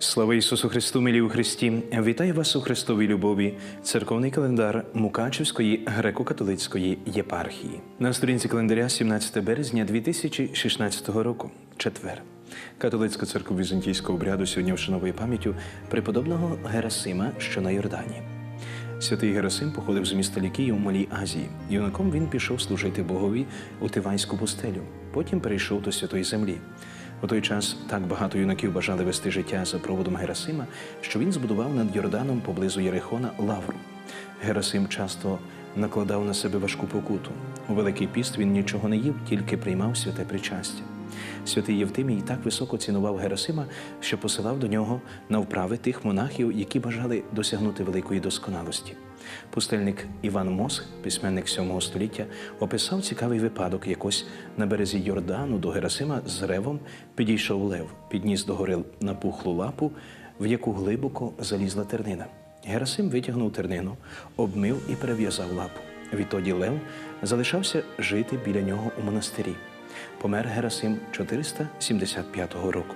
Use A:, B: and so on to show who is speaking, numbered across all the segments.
A: Слава Ісусу Христу, милі у Христі! Вітаю вас у Христовій любові, церковний календар Мукачевської греко-католицької єпархії. На сторінці календаря 17 березня 2016 року, четвер. Католицька церква візантійського обряду сьогодні вшановує пам'яттю преподобного Герасима, що на Йордані. Святий Герасим походив з міста Лікії у Малій Азії. Юнаком він пішов служити Богові у Тиванську пустелю. Потім перейшов до Святої Землі. У той час так багато юнаків бажали вести життя за проводом Герасима, що він збудував над Йорданом поблизу Єрихона лавру. Герасим часто накладав на себе важку покуту. У Великий піст він нічого не їв, тільки приймав святе причастя. Святий Євтимій так високо цінував Герасима, що посилав до нього на вправи тих монахів, які бажали досягнути великої досконалості. Пустельник Іван Мосх, письменник 7 століття, описав цікавий випадок. Якось на березі Йордану до Герасима з ревом підійшов лев, підніс до гори напухлу лапу, в яку глибоко залізла тернина. Герасим витягнув тернину, обмив і перев'язав лапу. Відтоді Лев залишався жити біля нього у монастирі. Помер Герасим 475 року.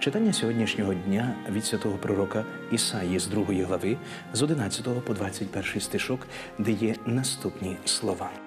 A: Читання сьогоднішнього дня від святого пророка Ісаї з 2 глави з 11 по 21 стишок, де є наступні слова.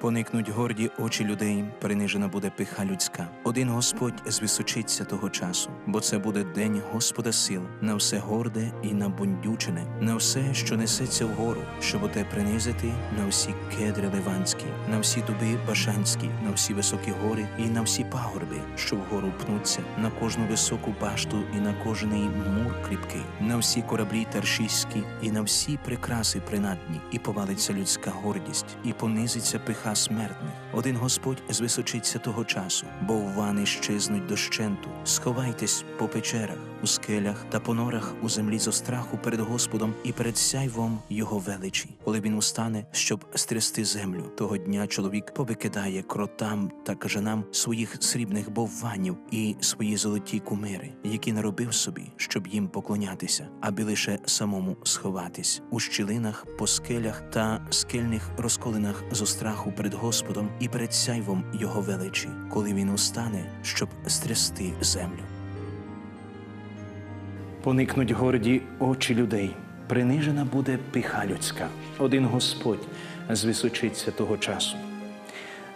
B: Поникнуть горді очі людей, принижена буде пиха людська. Один Господь звисочиться того часу, бо це буде день Господа сил, на все горде і набундючене, на все, що несеться вгору, щоб оте принизити на всі кедри ливанські, на всі дуби башанські, на всі високі гори і на всі пагорби, що вгору пнуться, на кожну високу башту і на кожний мур кріпкий, на всі кораблі таршиські і на всі прикраси принадні, і повалиться людська гордість, і понизиться пиха смертних. Один Господь звисочиться того часу, бо вани щезнуть дощенту. Сховайтесь по печерах, у скелях та по норах у землі зо страху перед Господом і перед сяйвом Його величі. Коли він устане, щоб стрясти землю, того дня чоловік повикидає кротам та кажанам своїх срібних бовванів і свої золоті кумири, які наробив собі, щоб їм поклонятися, аби лише самому сховатись у щілинах, по скелях та скельних розколинах зо страху перед Господом і перед сяйвом Його величі, коли він устане, щоб стрясти землю.
A: Поникнуть горді очі людей, принижена буде пиха людська. Один Господь звисочиться того часу.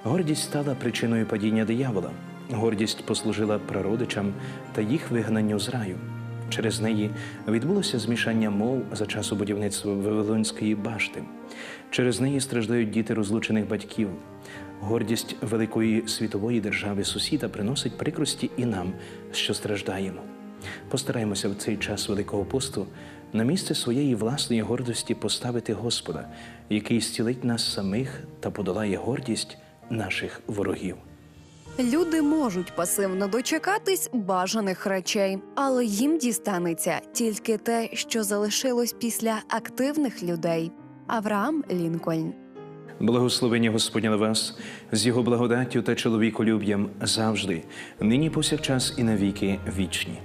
A: Гордість стала причиною падіння диявола. Гордість послужила прародичам та їх вигнанню з раю. Через неї відбулося змішання мов за часу будівництва Вавилонської башти. Через неї страждають діти розлучених батьків. Гордість великої світової держави сусіда приносить прикрості і нам, що страждаємо. Постараємося в цей час Великого посту на місце своєї власної гордості поставити Господа, який зцілить нас самих та подолає гордість наших ворогів.
C: Люди можуть пасивно дочекатись бажаних речей, але їм дістанеться тільки те, що залишилось після активних людей. Авраам Лінкольн.
A: Благословення Господня на вас з його благодаттю та чоловіколюб'ям завжди, нині повсякчас і навіки вічні.